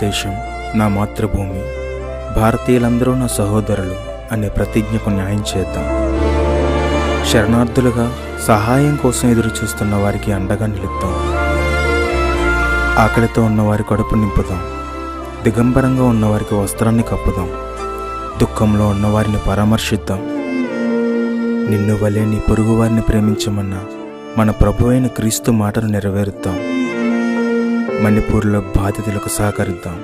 భారతదేశం నా మాతృభూమి. భారతీయులందరూ నా సహోదరులు అనే ప్రతిజ్ఞకు న్యాయం చేద్దాం. శరణార్థులుగా సహాయం కోసం ఎదురు చూస్తున్న వారికి అండగా నిలుద్దాం ఆకలితో ఉన్నవారి కడుపు నింపుదాం. దిగంబరంగా ఉన్నవారికి వస్త్రాన్ని కప్పుదాం. దుఃఖంలో ఉన్నవారిని పరామర్శిద్దాం. నిన్ను వలె నీ పొరుగువారిని ప్రేమించమన్న మన ప్రభు అయిన క్రీస్తు మాటను నెరవేరుద్దాం. మణిపూర్లో బాధితులకు సహకరిద్దాం.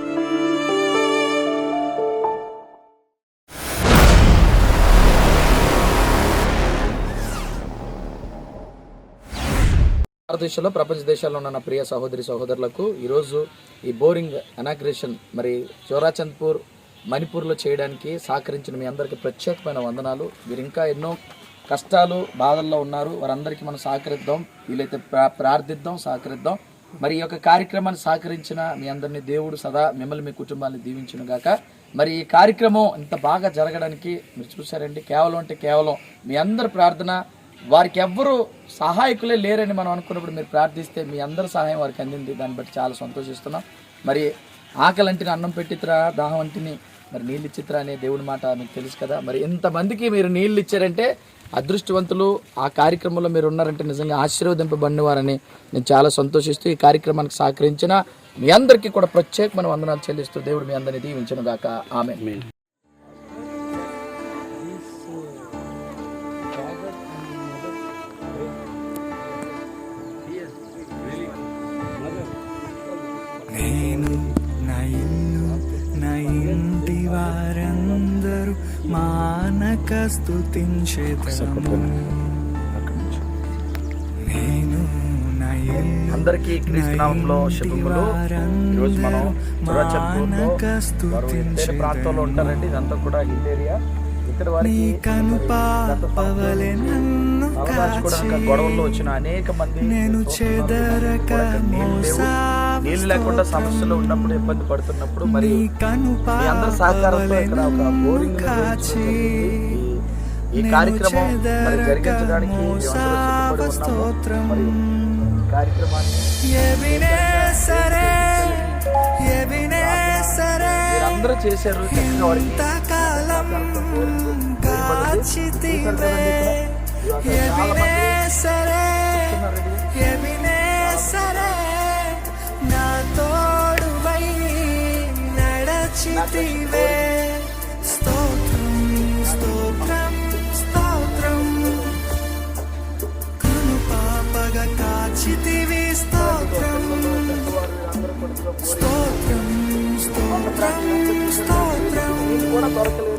భారతదేశంలో ప్రపంచ దేశాల్లో ఉన్న ప్రియ సహోదరి సహోదరులకు ఈరోజు ఈ బోరింగ్ అనాగ్రేషన్ మరి చోరాచంద్పూర్ మణిపూర్లో చేయడానికి సహకరించిన మీ అందరికీ ప్రత్యేకమైన వందనాలు. మీరు ఇంకా ఎన్నో కష్టాలు బాధల్లో ఉన్నారు. వారందరికీ మనం సహకరిద్దాం. వీలైతే ప్రా ప్రార్థిద్దాం సహకరిద్దాం. మరి ఈ యొక్క కార్యక్రమాన్ని సహకరించిన మీ అందరినీ దేవుడు సదా మిమ్మల్ని మీ కుటుంబాన్ని దీవించును గాక. మరి ఈ కార్యక్రమం ఇంత బాగా జరగడానికి మీరు చూసారండి కేవలం అంటే కేవలం మీ అందరి ప్రార్థన వారికి ఎవ్వరూ సహాయకులే లేరని మనం అనుకున్నప్పుడు మీరు ప్రార్థిస్తే మీ అందరి సహాయం వారికి అందింది. దాన్ని బట్టి చాలా సంతోషిస్తున్నాం. మరి ఆకలి అంటిని అన్నం పెట్టిత్రా దాహం అంటిని మరి నీళ్ళు ఇచ్చిత్రా అనే దేవుడి మాట మీకు తెలుసు కదా. మరి ఇంతమందికి మీరు నీళ్ళు ఇచ్చారంటే అదృష్టవంతులు ఆ కార్యక్రమంలో మీరు ఉన్నారంటే నిజంగా ఆశీర్వదింపబడిన వారని నేను చాలా సంతోషిస్తూ ఈ కార్యక్రమానికి సహకరించిన మీ అందరికీ కూడా ప్రత్యేకమైన వందనాలు చెల్లిస్తూ దేవుడు మీ అందరినీ దీవించను గాక. ఆమె నేను నా ఇల్లు అందరికీ క్రీస్తునామంలో శుభములు. ఈరోజు మనం ఎత్తైన ప్రాంతంలో ఉంటారండి. ఇదంతా కూడా హిల్ ఏరియా ఇక్కడ వారికి గొడవల్లో వచ్చిన అనేక మంది నేను చెదరక నీళ్ళు లేకుండా సమస్యలు ఉన్నప్పుడు ఇబ్బంది పడుతున్నప్పుడు మరి అందరి సహకారంతో ఇక్కడ ఒక బోరింగ్ ఈ కార్యక్రమం మరి జరిగించడానికి మేమందరూ సిద్ధపడి ఉన్నాము. మరి ఈ కార్యక్రమాన్ని మీరందరూ చేశారు నా తోడువై నడచితివే కూడా దొరకలేదు.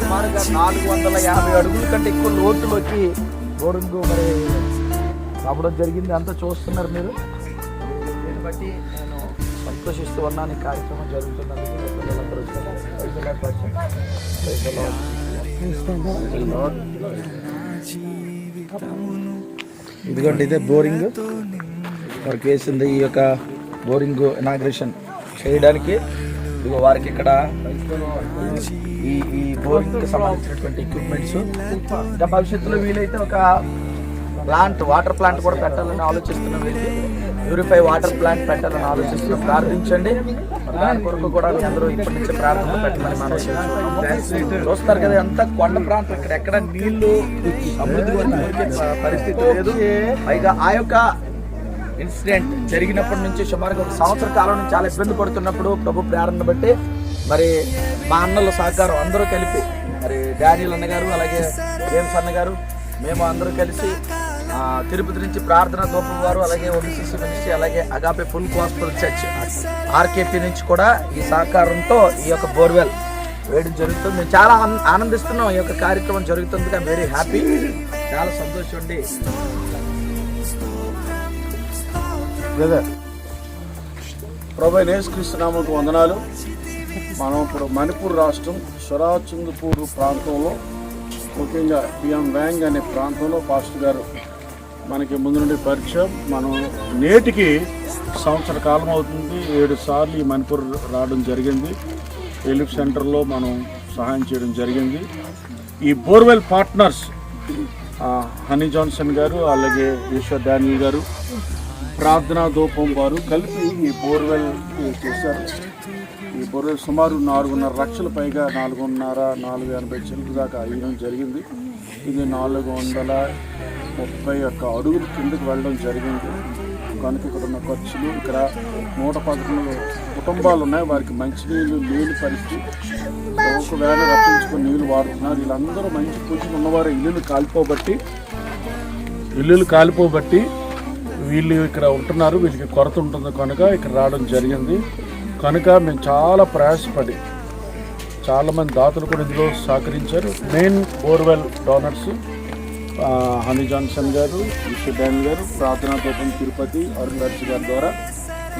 సుమారుగా నాలుగు వందల యాభై అడుగుల కంటే ఎక్కువ లోతులోకి బోరింగు మరి రావడం జరిగింది. అంతా చూస్తున్నారు మీరు. దీన్ని బట్టి నేను సంతోషిస్తూ ఉన్నాను. ఈ కార్యక్రమం జరుగుతున్నందుకు ఎందుకంటే ఇదిగోండి ఇదే బోరింగ్ వారికి వేసింది ఈ యొక్క బోరింగ్ ఇనాగ్రేషన్ చేయడానికి. ఇదిగో వారికి ఇక్కడ ఈ ఈ బోరింగ్ సంబంధించినటువంటి ఎక్విప్మెంట్స్ ఇంకా భవిష్యత్తులో వీలైతే ఒక ప్లాంట్ వాటర్ ప్లాంట్ కూడా పెట్టాలని ఆలోచిస్తున్నాం వీళ్ళు ప్యూరిఫై వాటర్ ప్లాంట్ పెట్టాలని ఆలోచిస్తున్నాం ప్రార్థించండి. దాని కొరకు కూడా అందరూ ఇప్పటి నుంచి ప్రార్థన పెట్టమని మనం చూస్తారు కదా ఎంత కొండ ప్రాంతం ఇక్కడ. ఎక్కడ నీళ్ళు అభివృద్ధి పరిస్థితి లేదు. పైగా ఆ యొక్క ఇన్సిడెంట్ జరిగినప్పటి నుంచి సుమారుగా ఒక సంవత్సర కాలం నుంచి చాలా ఇబ్బంది పడుతున్నప్పుడు ప్రభు ప్రేరణ బట్టి మరి మా అన్నల సహకారం అందరూ కలిపి మరి డానియల్ అన్నగారు అలాగే జేమ్స్ అన్నగారు మేము అందరూ కలిసి తిరుపతి నుంచి ప్రార్థన దూపం వారు అలాగే ఓబీసీసీ మినిస్ట్రీ అలాగే Agape full gospel church RKP నుంచి కూడా ఈ సహకారంతో ఈ యొక్క బోర్వెల్ వేయడం జరుగుతుంది. మేము చాలా ఆనందిస్తున్నాం ఈ యొక్క కార్యక్రమం జరుగుతుంది వెరీ హ్యాపీ చాలా సంతోషం అండి. బ్రదర్ ప్రభు నేసుక్రీస్తునామకు వందనాలు. మనం ఇప్పుడు మణిపూర్ రాష్ట్రం స్వరాచంద్పూర్ ప్రాంతంలో ముఖ్యంగా పిఎం వ్యాంగ్ అనే ప్రాంతంలో పాస్టర్ గారు మనకి ముందు నుండి పరిచయం. మనం నేటికి సంవత్సర కాలం అవుతుంది. ఏడు సార్లు ఈ మణిపూర్ రావడం జరిగింది. రిలీఫ్ సెంటర్లో మనం సహాయం చేయడం జరిగింది. ఈ బోర్వెల్ పార్ట్నర్స్ హనీ జాన్సన్ గారు అలాగే ఈశ్వర్ డానియల్ గారు ప్రార్థనా ధూపం వారు కలిపి ఈ బోర్వెల్ చేశారు. ఈ బోర్వెల్ సుమారు నాలుగున్నర లక్షల పైగా నాలుగున్నర నాలుగు ఎనభై చిలుకు దాకా అయ్యడం జరిగింది. ఇది నాలుగు వందల ముప్పై ఒక్క అడుగులు కిందకి వెళ్ళడం జరిగింది. కనుక ఇక్కడ ఉన్న ఖర్చులు ఇక్కడ నూట పదకొండు కుటుంబాలు ఉన్నాయి. వారికి మంచినీళ్ళు లేని పరిస్థితి ఒకవేళ రప్పించుకొని నీళ్ళు వాడుతున్నారు. వీళ్ళందరూ మంచి పూజలు ఉన్నవారు. ఇల్లులు కాలిపోబట్టి ఇల్లులు కాలిపోబట్టి వీళ్ళు ఇక్కడ ఉంటున్నారు వీళ్ళకి కొరత ఉంటుంది కనుక ఇక్కడ రావడం జరిగింది. కనుక మేము చాలా ప్రయాసపడి చాలామంది దాతలు కూడా ఇందులో సహకరించారు. Main borewell donors Honey Johnson గారు విశ్వడాన్ గారు ప్రార్థనా తోపం తిరుపతి అరుణ్ దర్శి గారి ద్వారా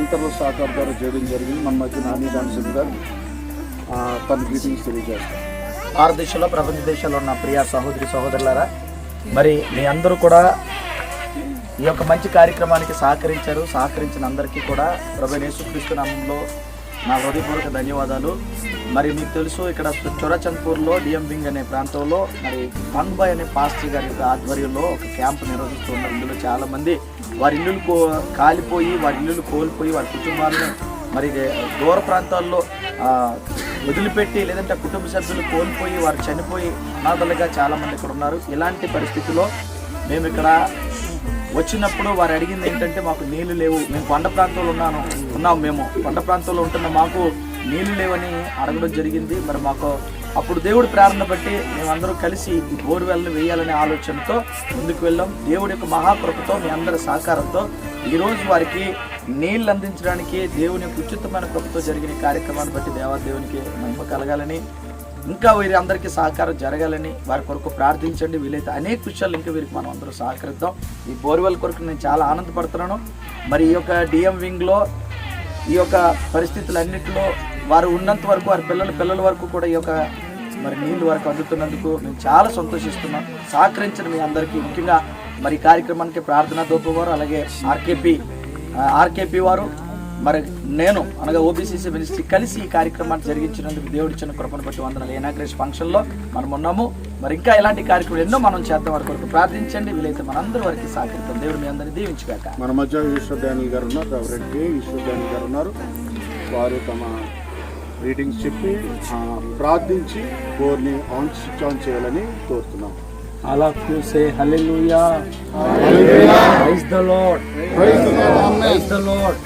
ఇంటర్లో సహకారం ద్వారా చేయడం జరిగింది. మన మధ్య హనీ జాన్సన్ గారు తన గ్రీటింగ్స్ తెలియజేస్తారు. భారతదేశంలో ప్రపంచ దేశాల్లో ఉన్న ప్రియ సహోదరి సహోదరులారా మరి మీ అందరూ కూడా ఈ యొక్క మంచి కార్యక్రమానికి సహకరించారు సహకరించిన అందరికీ కూడా ప్రభు యేసుక్రీస్తు నామంలో నా హృదయపూర్వక ధన్యవాదాలు. మరి మీకు తెలుసు ఇక్కడ చొరచంద్పూర్లో డిఎం వింగ్ అనే ప్రాంతంలో మరి పంగ్బాయ్ అనే పాస్టర్ గారి యొక్క ఆధ్వర్యంలో ఒక క్యాంప్ నిర్వహిస్తున్నారు ఇందులో చాలామంది వారి ఇల్లులు కో కాలిపోయి వారి ఇల్లులు కోల్పోయి వారి కుటుంబాలను మరి దూర ప్రాంతాల్లో వదిలిపెట్టి లేదంటే కుటుంబ సభ్యులు కోల్పోయి వారు చనిపోయి అనాథలుగా చాలామంది ఇక్కడ ఉన్నారు. ఇలాంటి పరిస్థితిలో మేము ఇక్కడ వచ్చినప్పుడు వారు అడిగింది ఏంటంటే మాకు నీళ్ళు లేవు మేము కొండ ప్రాంతంలో ఉన్నాను ఉన్నాం మేము. కొండ ప్రాంతంలో ఉంటున్న మాకు నీళ్ళు లేవని అడగడం జరిగింది. మరి మాకు అప్పుడు దేవుడు ప్రేరణ బట్టి మేమందరం కలిసి ఈ బోర్వెల్ని వేయాలనే ఆలోచనతో ముందుకు వెళ్ళాం. దేవుడి యొక్క మహాకృపతో మీ అందరి సహకారంతో ఈరోజు వారికి నీళ్ళు అందించడానికి దేవుని యొక్క ఉచితమైన కృపతో జరిగిన కార్యక్రమాన్ని బట్టి దేవాదేవునికి మహిమ కలగాలని ఇంకా వీరి అందరికీ సహకారం జరగాలని వారి కొరకు ప్రార్థించండి. వీలైతే అనేక విషయాలు ఇంకా వీరికి మనం అందరూ సహకరిద్దాం. ఈ బోర్వెల్ కొరకు నేను చాలా ఆనందపడుతున్నాను. మరి ఈ యొక్క డిఎం వింగ్లో ఈ యొక్క పరిస్థితులన్నింటిలో వారు ఉన్నంత వరకు వారి పిల్లల పిల్లల వరకు కూడా ఈ యొక్క మరి నీళ్ళు వరకు అందుతున్నందుకు మేము చాలా సంతోషిస్తున్నాం. సహకరించిన మీ అందరికీ ముఖ్యంగా మరి కార్యక్రమానికి ప్రార్థనా దోపవారు అలాగే ఆర్కేపీ ఆర్కేపీ వారు మరి నేను అనగా ఓబీసీసీ మినిస్ట్రీ కలిసి ఈ కార్యక్రమాన్ని జరిగించినందుకు దేవుడి చిన్న కృపను బట్టి వందనాలు. ఏనాగ్రేస్ ఫంక్షన్లో మనం ఉన్నాము. మరి ఇంకా ఇలాంటి కార్యక్రమాలు ఎన్నో మనం చేద్దాం వారి కొరకు ప్రార్థించండి. వీలైతే మనందరి వరకు సహకరిద్దాం. దేవుడు మీ అందరినీ దీవించుగాక. మన మధ్య విశ్వవిద్యాలయం గారు ఉన్నారు. రెవరెంట్ కే గారు ఉన్నారు. వారు తమ రీడింగ్స్ చెప్పి ప్రార్థించి బోర్ని ఆన్ స్విచ్ ఆన్ చేయాలని కోరుతున్నాం. All of you say hallelujah. Praise the Lord. Praise the Lord.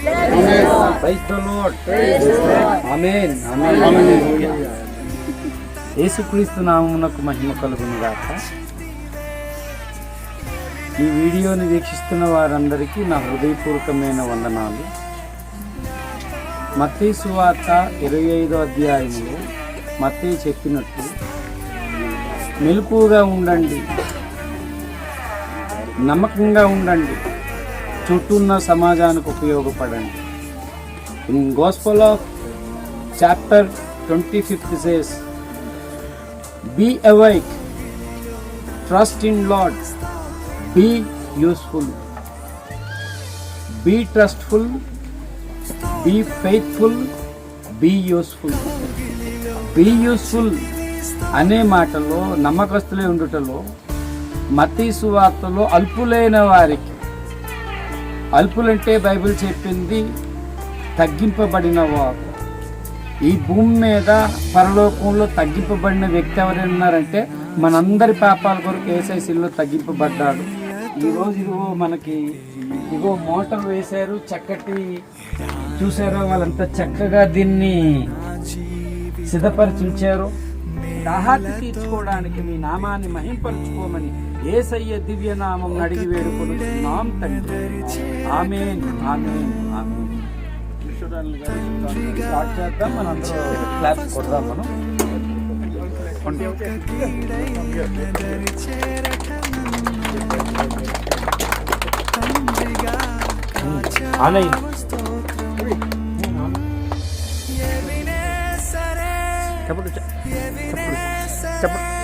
Praise the Lord. Amen. Amen. యేసుక్రీస్తు నామమునకు మహిమ కలుగును గాక ఈ వీడియోని వీక్షిస్తున్న వారందరికీ నా హృదయపూర్వకమైన వందనాలు మత్తయి సువార్త ఇరవై ఐదో అధ్యాయంలో మత్తయి చెప్పినట్టు మెలకుగా ఉండండి. నమ్మకంగా ఉండండి. చుట్టూ ఉన్న సమాజానికి ఉపయోగపడండి. In gospel of chapter twenty fifth says be awake trust in Lord be useful be trustful be faithful be useful be useful అనే మాటలో నమ్మకస్తులే ఉండుటలో మతీసువార్తలో అల్పులైన వారికి అల్పులంటే బైబిల్ చెప్పింది తగ్గింపబడిన వారు ఈ భూమి మీద పరలోకంలో తగ్గింపబడిన వ్యక్తి ఎవరైనా ఉన్నారంటే మనందరి పాపాల కొరకు ఏసైసీలో తగ్గింపబడ్డాడు. ఈరోజు ఇదిగో మనకి ఇగో మోటార్ వేశారు చక్కటి చూసారో వాళ్ళంతా చక్కగా దీన్ని సిద్ధపరిచి ఉంచారు దాహాన్ని తీర్చుకోవడానికి మీ నామాన్ని మహింపరచుకోమని ఏసయ్య దివ్య నామం అడిగి వేడుకొనుచున్నాం తండ్రి. ఆమేన్ ఆమేన్ ఆమేన్. స్టార్ట్ చేద్దాం. మనందరం క్లాప్స్ కొడదాం మనం. ఆమె చెప్పండి చెప్పండి చెప్పండి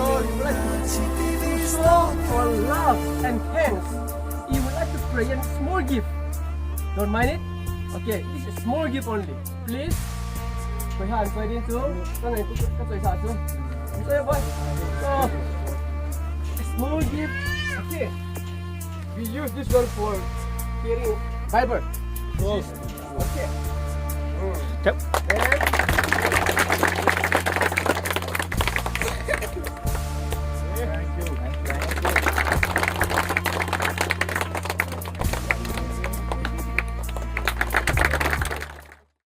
Lord, you would for love and thanks. You would like to pray a small gift. Don't mind it? Okay, this is small gift only. Please. Quay hàn quay đi xuống. Con này con tuổi xả xuống. Tôi em ơi. So, small gift. Okay. We use this one for carrying Bible. Close. Okay. Mm. Yep. And